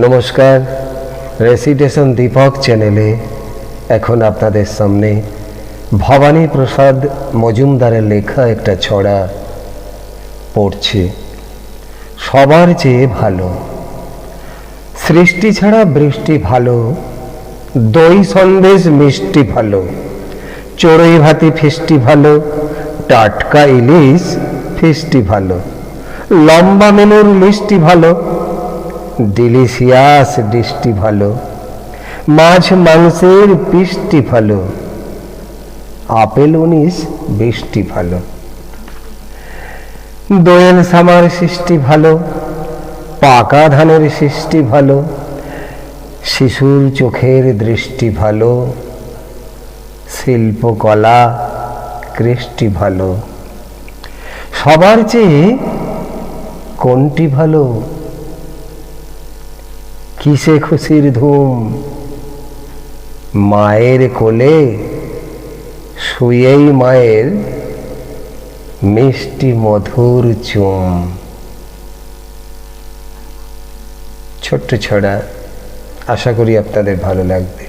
নমস্কার রেসিডেশন দীপক চ্যানেলে এখন আপনাদের সামনে ভবানী প্রসাদ মজুমদারের লেখা একটা ছড়া পড়ছে। সবার চেয়ে ভালো, সৃষ্টি ছাড়া বৃষ্টি ভালো, দই সন্দেশ মিষ্টি ভালো, চড়ুই ভাতি ফিষ্টি ভালো, টাটকা ইলিশ ফিষ্টি ভালো, লম্বা মেনুর মিষ্টি ভালো ডিলিশিয়াস ডিশটি ভালো, মাছ মাংসের পিষ্টি ভালো, আপেল উনিশ বৃষ্টি ভালো। দোয়েল সামার সৃষ্টি ভালো, পাকা ধানের সৃষ্টি ভালো, শিশুর চোখের দৃষ্টি ভালো, শিল্পকলা কৃষ্টি ভালো। সবার চেয়ে কোনটি ভালো? কিসে খুশির ধুম? মায়ের কোলে শুয়েই মায়ের মিষ্টি মধুর চুম। ছোট্ট ছড়া, আশা করি আপনাদের ভালো লাগবে।